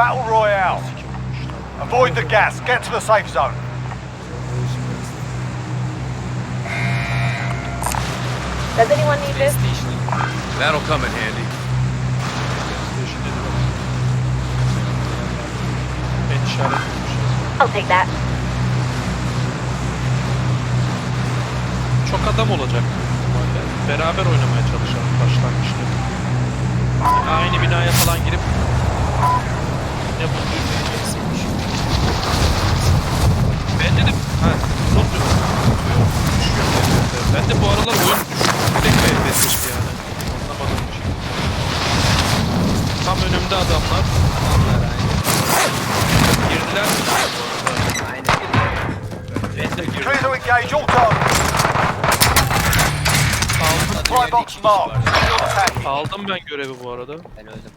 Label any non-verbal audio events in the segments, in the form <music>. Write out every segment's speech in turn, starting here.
battle royale. Avoid the gas. Get to the safe zone. Does anyone need this? That'll come in handy. I'll take that. Çok adam olacak. Beraber oynamaya çalışalım başlangıçta. Aynı binaya falan girip ne bulduysa Ben dedim ha not diyor. Ben de bu aralar oyun düşük direkt FPS yani. Anlamadım bir şey. Tam önümde adamlar. Girdiler mi? Ben de girdim. Clear to engage all targets. Aldım, Supply box marked. Secure the package. aldım ben görevi bu arada. Ben öldüm.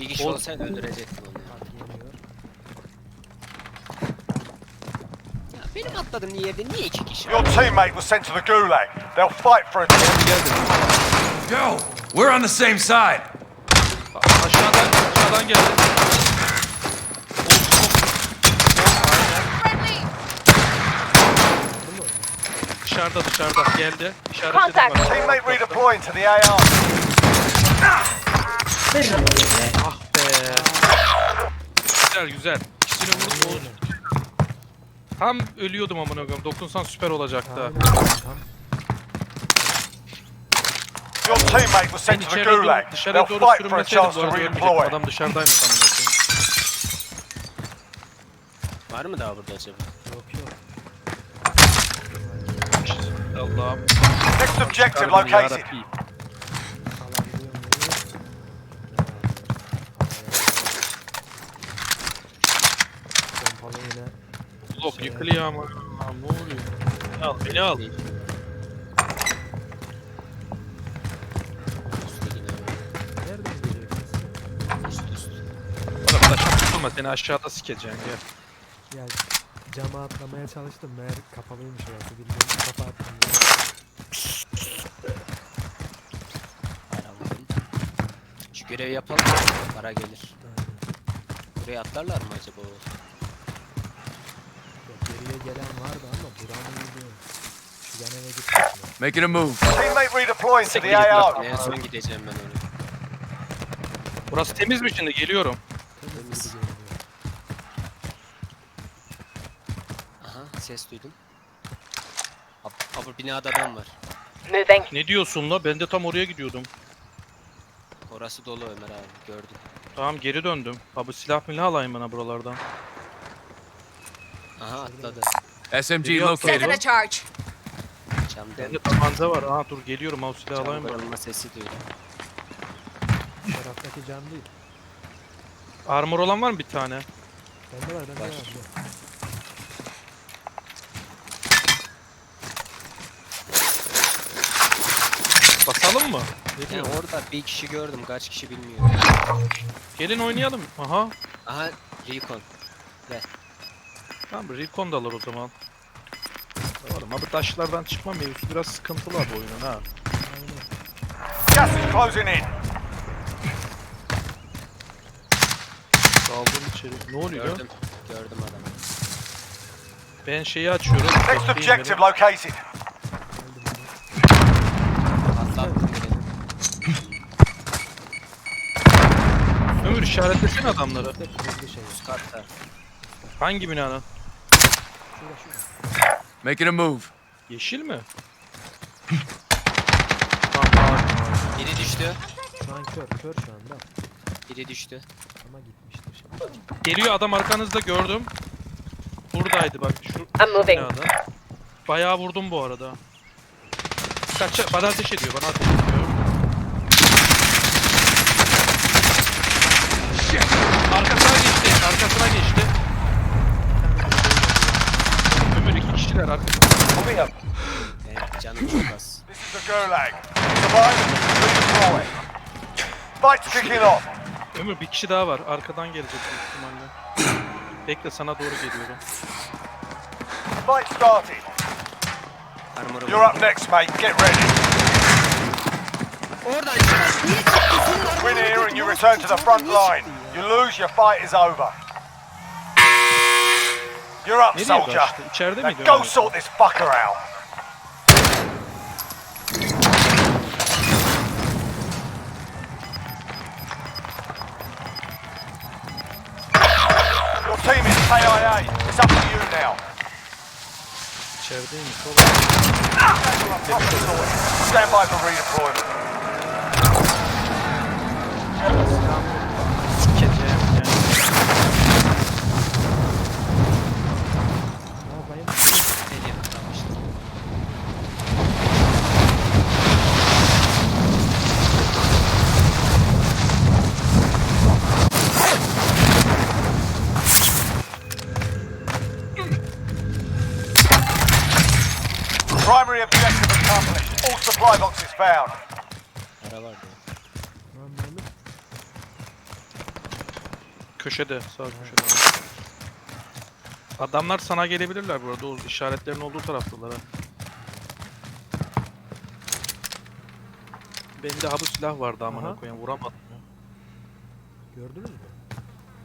Bir kişi Ol- olsaydı öldürecektim onu. Benim atladığım yerde niye iki kişi Your teammate was sent to the gulag. They'll fight for a Go! We're on the same side. Aşağıdan, aşağıdan geldi. Dışarıda dışarıda geldi. Contact. bak. Teammate redeploying to the AR. Ah be. Güzel güzel. İkisini vurdum. Tam ölüyordum amına koyayım. Dokunsan süper olacaktı. Your teammate was Ben sent to the içeri doğru, gulag. They'll dışarıya doğru fight for a sürünmeseydim chance bu to arada ölmeyecektim. redeploy. Adam dışarıdaymış amına koyayım. Var mı daha burada acaba? Allah'ım. Next objective Yardım located. yarabbim. Blok yıkılıyor ama. Aa, ne oluyor? Beni al, beni al. Geliyor kız? Üst üst. Arkadaşım tutulma seni aşağıda sikeceğim ya. Ya cama atlamaya çalıştım. Meğer kapalıymış orası. Bilmiyorum. Kafa attım. Para buldum. Şu görevi yapalım. Para gelir. Buraya atlarlar mı acaba gelen vardı ama buranın bilmiyorum. Şu yan eve gittik mi? Making a move. Teammate redeploying to Siktir the git AR. lan. En son gideceğim ben oraya. Burası temiz mi şimdi? Geliyorum. Temiz gibi görünüyor. Aha ses duydum. Ab, ab binada adam var. Moving. Ne diyorsun la? Ben de tam oraya gidiyordum. Orası dolu Ömer abi gördüm. Tamam geri döndüm. Abi silah milah alayım bana buralardan. Aha atladı. SMG located. Taking a charge. Camdan Bende tabanca var. Aa dur geliyorum al silahı cam alayım ben. kırılma sesi duydum. Taraftaki cam değil. Armor olan var mı bir tane? Bende var bende Var. var. Gel. Basalım mı? Ne Yani orada bir kişi gördüm kaç kişi bilmiyorum. Gelin oynayalım. Aha. Aha Recon. Tamam recon da alır o zaman. Oğlum abi taşlardan çıkma mevzusu biraz sıkıntılı abi oyunun ha. Gas is closing in. Daldım içeri. Ne oluyor? Gördüm. Gördüm adamı. Ben şeyi açıyorum. Next objective located. Ömür işaretlesene adamları. Hangi binanın? Şurada şurada. Making a move. Yeşil mi? Tamam. Biri düştü. Şu an kör kör şu anda. Biri düştü. Ama gitmiştir şimdi. Geliyor adam arkanızda gördüm. Buradaydı bak şu I'm moving. binada. Bayağı vurdum bu arada. Kaç bana ateş ediyor, bana ateş ediyor. Arkasına Ömür iki kişiler arkasında. Benim canım çok az. This is the gulag. Survive and redeploy. Fight's kicking off. Ömür bir kişi daha var, arkadan gelecek büyük ihtimalle. Bekle sana doğru geliyorum. Fight started. You're up next, mate. Get ready. Oradan çıkar. Niye çıktı? Senin Win here and you return to the front line. You lose, your fight is over. You're up, Nereye soldier. kaçtı? İçeride Now miydi? go sort this fucker out. Your team is KIA. It's up to you now. İçerideymiş oğlum. Proper sorted. Stand by for redeployment. Boxes found. Para vardı. Köşede, sağ köşede. Adamlar sana gelebilirler burada. O işaretlerin olduğu taraftalar ha. Bende ha bu silah vardı amına Aha. koyayım vuramadım ya. Gördünüz mü?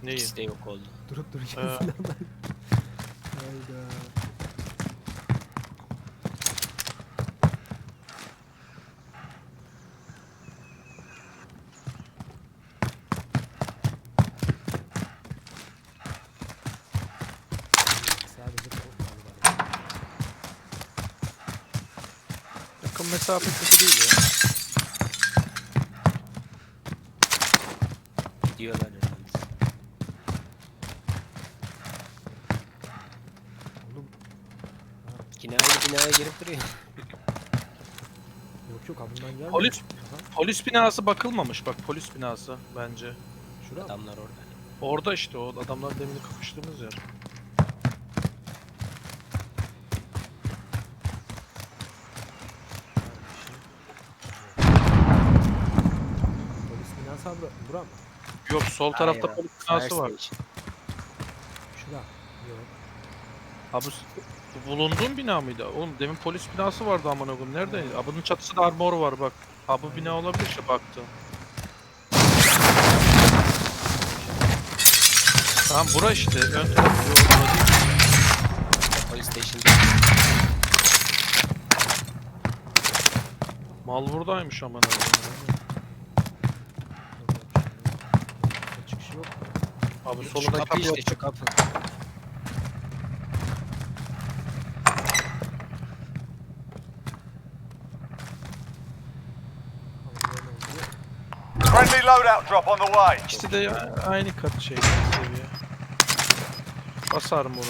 Neyi? İkisi de yok oldu. Durup dururken Ee. <laughs> silahlar. Hayda. Yakın mesafe kötü değil ya. Diyorlar herhalde. Oğlum Yine aynı binaya girip duruyor. <laughs> yok yok abından gelmiyor. Polis- Aha, Polis binası bakılmamış bak polis binası bence. şura? Adamlar orada. Orada işte o adamlar demin kapıştığımız yer. Abla. Bura mı? Yok sol tarafta polis fire binası var. station. Şura. Yok. Abi bu bulunduğun bina mıydı? Oğlum demin polis binası vardı amına koyayım. Nerede? Abının çatısında armor var bak. Abi bu bina olabilir işte baktım. Tamam bura işte. Ön taraf yok bura değil. Police station'da. Mal buradaymış amına koyayım. Orada Çıkışı yok. Abi solunda kapı kapı işte yok. şu kapı. Friendly loadout drop on the way. İkisi de aynı kat şey seviye. Basarım onu.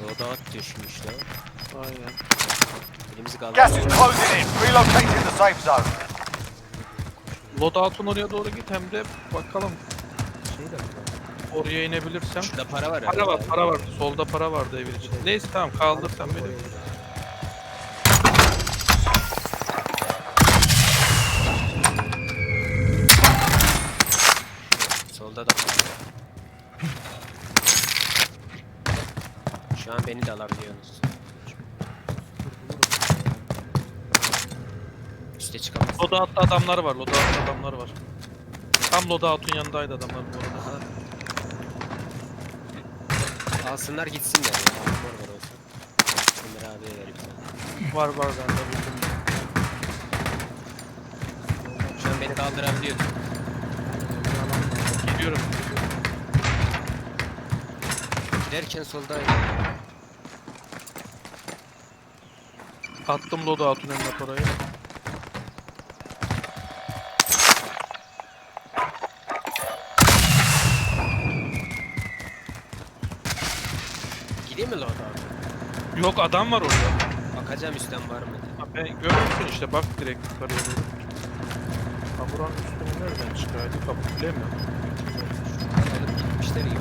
Loadout düşmüş lan. Aynen. Elimizi Gas is closing in. Relocating the safe zone. Loadout'un oraya doğru git hem de bakalım Şey de oraya inebilirsem. Şurada para var Para var, para var. Solda para vardı evin içinde. Neyse tamam kaldır sen beni. Solda da para var. Şu an beni de alabiliyorsunuz. Üste çıkamaz. Loadout'ta adamlar var, loadout'ta adamlar var. Tam loadout'un yanındaydı adamlar bu arada. Alsınlar gitsinler ya. Mor var olsun. Ömer abiye verip sen. Var var bende buldum. Şu an beni kaldırabiliyorsun. Gidiyorum. Giderken soldaydı. Attım loadout'un önüne parayı. Gideyim mi loadout'a? Yok adam var orada. Bakacağım üstten var mı diye. Ha, Ben görmüşsün işte bak direkt yukarıya doğru. Ha buranın üstüne nereden çıkaydı? Kapı bile mi? Alıp gitmişler gibi.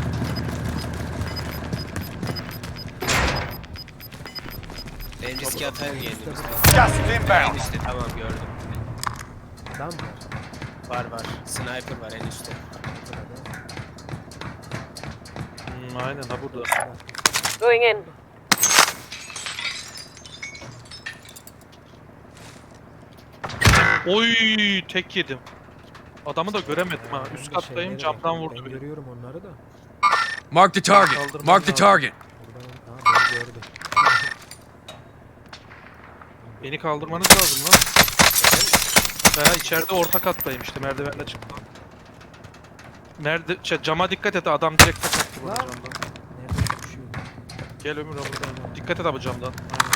Ben riske atayım kendimi. Gas is En inbound. üstte tamam gördüm. Adam var. Var var. Sniper var en üstte. Hmm, aynen ha burada. Going in. Oy tek yedim. Adamı da göremedim ha. Üst de kattayım camdan vurdu Ben beni. görüyorum onları da. Mark the target. Mark the target. Beni kaldırmanız lazım lan. Ha içeride orta kattayım işte merdivenle çıktım. Nerede şey, cama dikkat et adam direkt tek attı bana camdan. Gel Ömür abi. Dikkat et abi camdan. Aynen.